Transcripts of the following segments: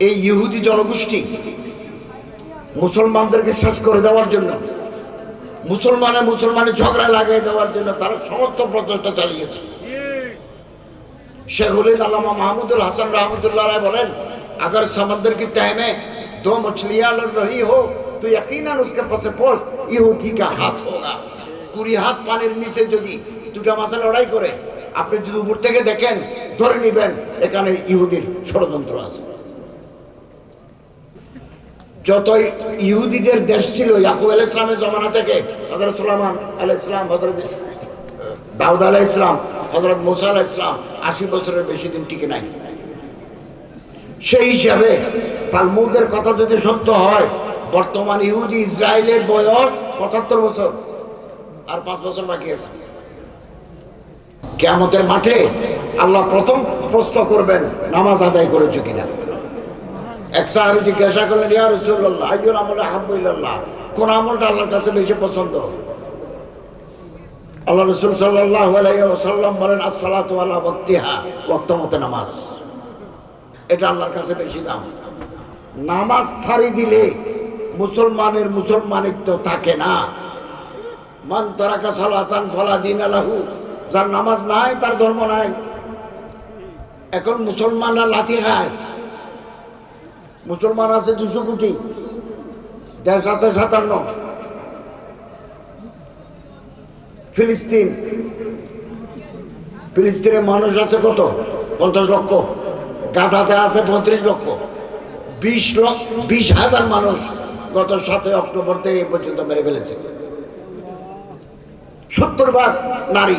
এই ইহুদি জনগোষ্ঠী মুসলমানদেরকে শেষ করে দেওয়ার জন্য মুসলমানে মুসলমানের ঝগড়া লাগিয়ে দেওয়ার জন্য তারা সমস্ত প্রচেষ্টা চালিয়েছে शेखुल अलामा महमूदुल हसन रहमतुल्लाह अलैह बोलेन अगर समंदर की तह में दो मछलियां लड़ रही हो तो यकीनन उसके पास पोस्ट ইহুদি का হাত होगा কুড়ি হাত পানির নিচে যদি দুটা মাছে লড়াই করে আপনি যদি উপর থেকে দেখেন ধরে নেবেন এখানে ইহুদির ষড়যন্ত্র আছে যতই ইহুদিদের দেশ ছিল, ইয়াকুব আল ইসলামের জমানা থেকে হজরত সুলামান আল ইসলাম হজরত দাউদ আলাহ ইসলাম হজরত মুসা আলাহ ইসলাম আশি বছরের বেশি দিন টিকে নাই। সেই হিসাবে তালমুদের কথা যদি সত্য হয়, বর্তমান ইহুদি ইসরায়েলের বয়স পঁচাত্তর বছর, আর পাঁচ বছর বাকি আছে। কেয়ামতের মাঠে আল্লাহ প্রথম প্রশ্ন করবেন, নামাজ আদায় করেছ কিনা? এক সাহাবি জিজ্ঞাসা করলেন, ইয়া রসুল্লাহ আইজুল আমল আহমদুল্লাহ কোন আমলটা আল্লাহর কাছে বেশি পছন্দ? আল্লাহ রসুল সাল্লাহ সাল্লাম বলেন, আসসালাত আল্লাহ বক্তিহা বক্ত নামাজ। এটা আল্লাহর কাছে বেশি দাম। নামাজ ছাড়ি দিলে মুসলমানের মুসলমানিত্ব থাকে না। মান তারাকা সালাতান ফলা দিন আলাহু যার নামাজ নাই, তার ধর্ম নাই। এখন মুসলমানরা লাঠি খায়। মুসলমান আছে দুশো কোটি, দেশ আছে সাতান্ন। ফিলিস্তিন ফিলিস্তিনের মানুষ আছে কত? পঞ্চাশ লক্ষ। গাজাতে আছে পঁয়ত্রিশ লক্ষ। বিশ লক্ষ, বিশ হাজার মানুষ গত সাতই অক্টোবর থেকে এ পর্যন্ত মেরে ফেলেছে। সত্তর ভাগ নারী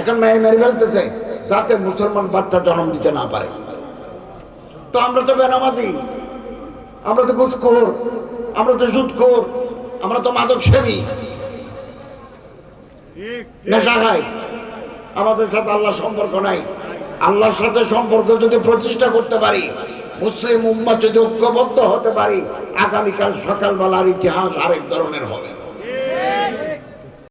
এখন মেয়ে মেরে ফেলতেছে যাতে মুসলমান বাচ্চা জন্ম দিতে না পারে। তো আমরা তো বেনামাজি, আমরা তো ঘুষখোর, আমরা তো সুদখোর আমরা তো মাদক সেবী নেশা খাই আমাদের সাথে আল্লাহ সম্পর্ক নাই। আল্লাহর সাথে সম্পর্ক যদি প্রতিষ্ঠা করতে পারি, মুসলিম উম্মা যদি ঐক্যবদ্ধ হতে পারি, আগামীকাল সকালবেলার ইতিহাস আরেক ধরনের হবে।